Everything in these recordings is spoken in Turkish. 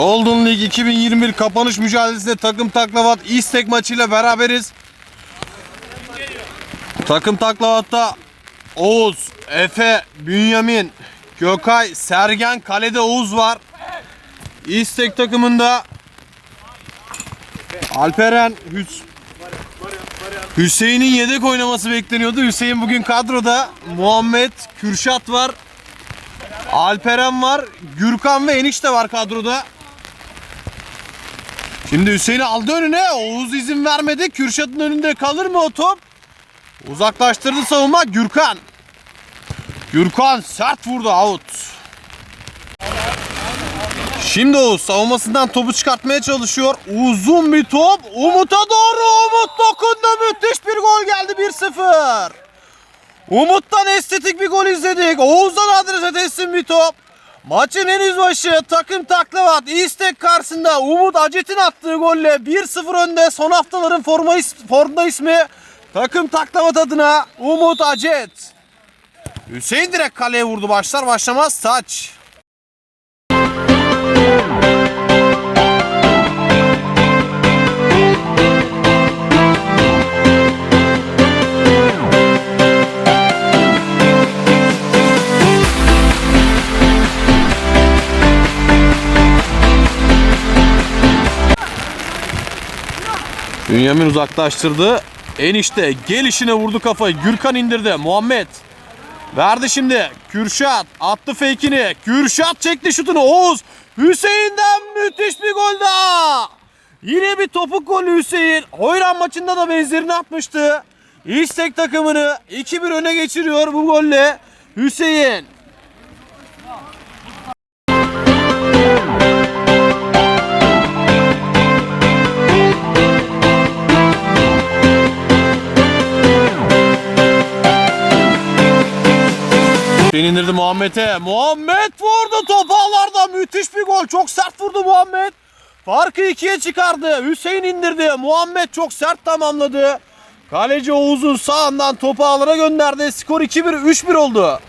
Golden League 2021 kapanış mücadelesinde takım taklavat İstek maçıyla beraberiz. Takım taklavatta Oğuz, Efe, Bünyamin, Gökay, Sergen, kalede Oğuz var. İstek takımında Alperen, Hüs Hüseyin'in yedek oynaması bekleniyordu. Hüseyin bugün kadroda. Muhammed, Kürşat var. Alperen var. Gürkan ve Enişte var kadroda. Şimdi Hüseyin'i aldı önüne. Oğuz izin vermedi. Kürşat'ın önünde kalır mı o top? Uzaklaştırdı savunma. Gürkan. Gürkan sert vurdu out. Şimdi Oğuz savunmasından topu çıkartmaya çalışıyor. Uzun bir top. Umut'a doğru. Umut dokundu. Müthiş bir gol geldi 1-0. Umut'tan estetik bir gol izledik. Oğuz'dan adrese teslim bir top. Maçın en yüzbaşı takım taklavat İstek karşısında Umut Acet'in attığı golle 1-0 önde son haftaların forma is formda ismi takım taklavat adına Umut Acet. Hüseyin direkt kaleye vurdu başlar başlamaz taç. Bünyamin uzaklaştırdı. Enişte gelişine vurdu kafayı. Gürkan indirdi. Muhammed verdi şimdi. Kürşat attı fake'ini. Kürşat çekti şutunu. Oğuz Hüseyin'den müthiş bir gol daha. Yine bir topuk golü Hüseyin. Hoyran maçında da benzerini atmıştı. İstek takımını 2-1 öne geçiriyor bu golle. Hüseyin. Hüseyin indirdi Muhammed'e. Muhammed vurdu top ağlarda. Müthiş bir gol. Çok sert vurdu Muhammed. Farkı ikiye çıkardı. Hüseyin indirdi. Muhammed çok sert tamamladı. Kaleci Oğuz'un sağından topu ağlara gönderdi. Skor 2-1, 3-1 oldu.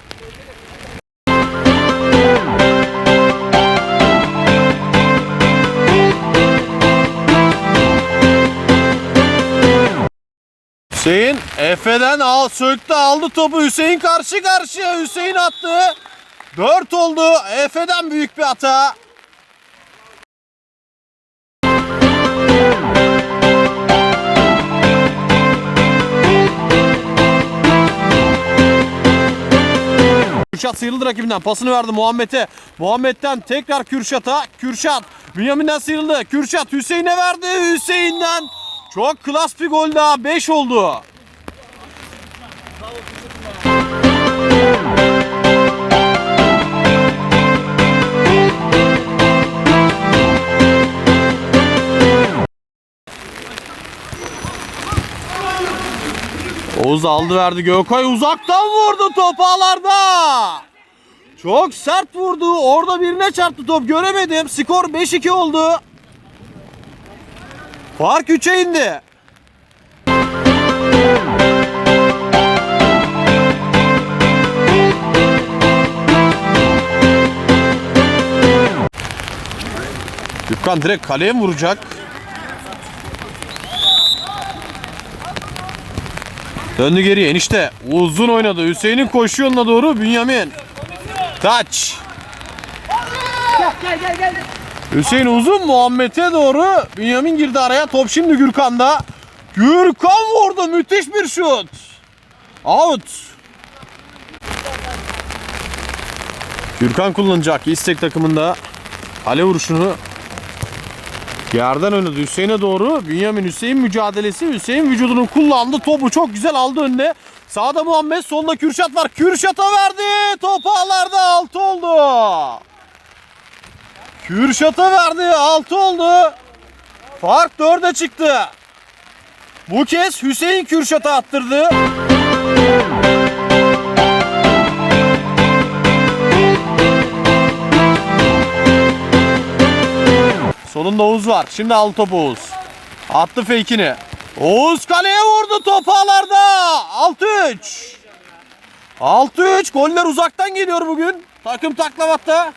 Hüseyin Efe'den al söktü aldı topu Hüseyin karşı karşıya Hüseyin attı. 4 oldu Efe'den büyük bir hata. Kürşat sıyrıldı rakibinden. Pasını verdi Muhammed'e. Muhammed'den tekrar Kürşat'a. Kürşat Bünyamin'den sıyrıldı. Kürşat Hüseyin'e verdi. Hüseyin'den çok klas bir gol daha. 5 oldu. Oğuz aldı verdi Gökay uzaktan vurdu top ağlarda. Çok sert vurdu. Orada birine çarptı top. Göremedim. Skor 5-2 oldu. Fark 3'e indi. Gürkan direkt kaleye vuracak? Döndü geriye enişte. Uzun oynadı. Hüseyin'in koşu yoluna doğru Bünyamin. Taç. Hüseyin uzun Muhammed'e doğru. Bünyamin girdi araya. Top şimdi Gürkan'da. Gürkan vurdu. Müthiş bir şut. Out. Gürkan kullanacak istek takımında. Kale vuruşunu Yerden oynadı Hüseyin'e doğru. Bünyamin Hüseyin mücadelesi. Hüseyin vücudunu kullandı. Topu çok güzel aldı önüne. Sağda Muhammed, solda Kürşat var. Kürşat'a verdi. Top ağlarda 6 oldu. Kürşat'a verdi. 6 oldu. Fark 4'e çıktı. Bu kez Hüseyin Kürşat'a attırdı. Solunda Oğuz var. Şimdi aldı topu Oğuz. Attı fake'ini. Oğuz kaleye vurdu top ağlarda. 6-3. 6-3. Goller uzaktan geliyor bugün. Takım taklavatta.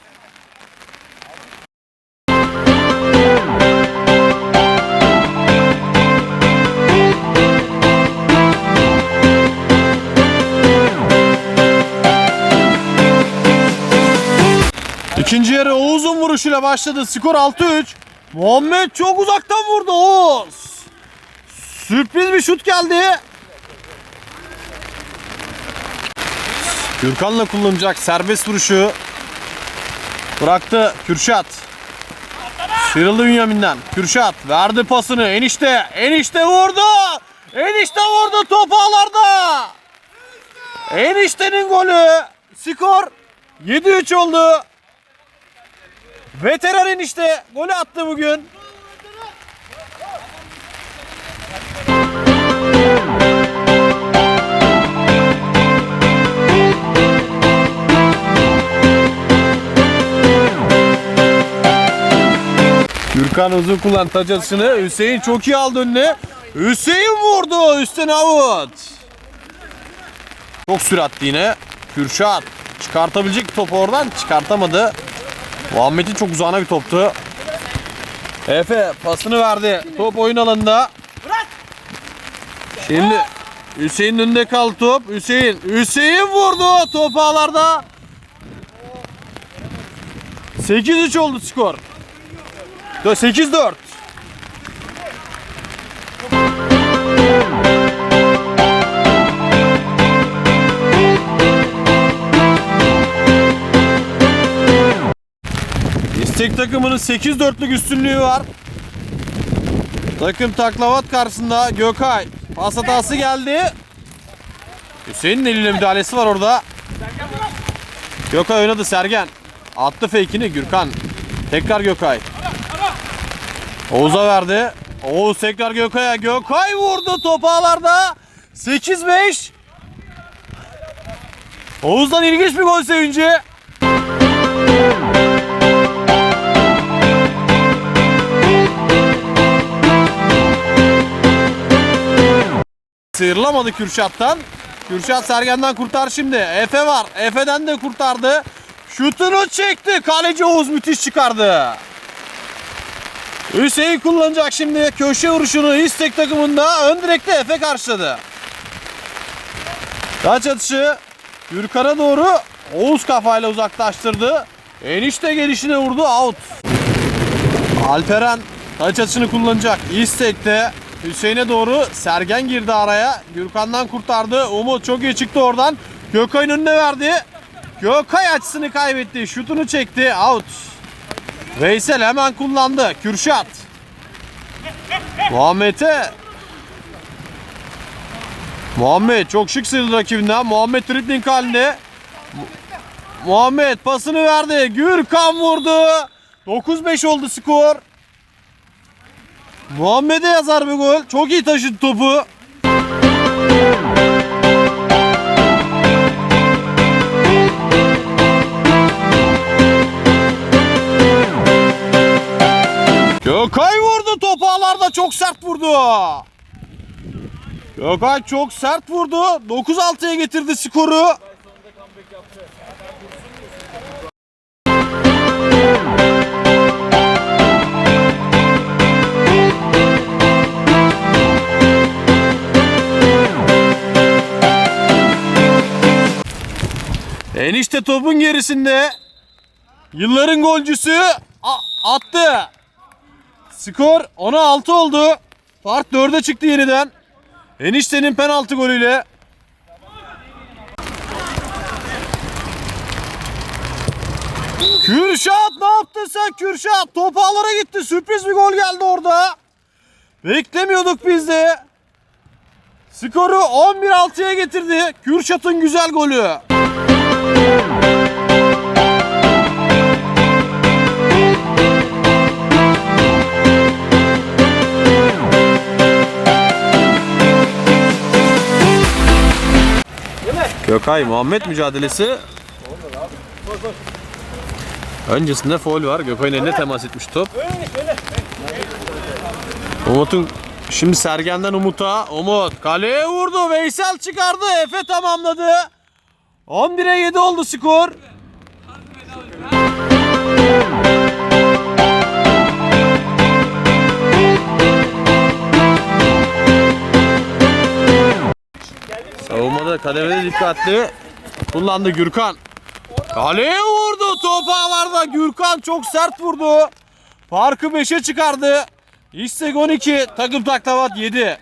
Vuruşuyla başladı. Skor 6-3. Muhammed çok uzaktan vurdu. Oğuz. Sürpriz bir şut geldi. Gürkan'la kullanacak serbest vuruşu. Bıraktı Kürşat. Sıyrıldı Bünyamin'den. Kürşat verdi pasını. Enişte. Enişte vurdu. Enişte vurdu top ağlarda. Enişte'nin golü. Skor 7-3 oldu. Veteran enişte golü attı bugün. Gürkan uzun kullan taç atışını. Hüseyin çok iyi aldı önüne. Hüseyin vurdu. Üstten out. Çok süratli yine. Kürşat çıkartabilecek topu oradan çıkartamadı. Muhammed'in çok uzağına bir toptu. Efe pasını verdi. Top oyun alanında. Şimdi Hüseyin'in önünde kaldı top. Hüseyin. Hüseyin vurdu. Top ağlarda. 8-3 oldu skor. 8-4. İstek takımının 8-4'lük üstünlüğü var. Takım taklavat karşısında Gökay. Pas hatası geldi. Hüseyin'in eliyle müdahalesi var orada. Gökay oynadı Sergen. Attı fake'ini Gürkan. Tekrar Gökay. Oğuz'a verdi. Oğuz tekrar Gökay'a. Gökay vurdu top ağlarda. 8-5. Oğuz'dan ilginç bir gol sevinci. Sıyrılamadı Kürşat'tan. Kürşat Sergen'den kurtar şimdi. Efe var. Efe'den de kurtardı. Şutunu çekti. Kaleci Oğuz müthiş çıkardı. Hüseyin kullanacak şimdi köşe vuruşunu istek takımında ön direkte Efe karşıladı. Taç atışı Gürkan'a doğru Oğuz kafayla uzaklaştırdı. Enişte gelişine vurdu out. Alperen taç atışını kullanacak. İstekte Hüseyin'e doğru Sergen girdi araya. Gürkan'dan kurtardı. Umut çok iyi çıktı oradan. Gökay'ın önüne verdi. Gökay açısını kaybetti. Şutunu çekti. Out. Veysel hemen kullandı. Kürşat. Muhammed'e. Muhammed çok şık sıyrıldı rakibinden. Muhammed dribbling halinde. Mu- Muhammed pasını verdi. Gürkan vurdu. 9-5 oldu skor. Muhammed'e yazar bir gol. Çok iyi taşıdı topu. Gökay vurdu topu ağlarda çok sert vurdu. Gökay çok sert vurdu. 9-6'ya getirdi skoru. Enişte topun gerisinde. Yılların golcüsü attı. Skor 10'a 6 oldu. Fark 4'e çıktı yeniden. Eniştenin penaltı golüyle. Kürşat ne yaptın sen Kürşat? Top ağlara gitti. Sürpriz bir gol geldi orada. Beklemiyorduk biz de. Skoru 11-6'ya getirdi. Kürşat'ın güzel golü. Gökay Muhammed mücadelesi. Öncesinde foul var. Gökay'ın eline temas etmiş top. Umut'un şimdi Sergen'den Umut'a. Umut kaleye vurdu. Veysel çıkardı. Efe tamamladı. 11'e 7 oldu skor. Savunmada kademede dikkatli. Kullandı Gürkan. Kaleye vurdu. Top ağlarda. Gürkan çok sert vurdu. Farkı 5'e çıkardı. İstek 12. Takım taklavat 7.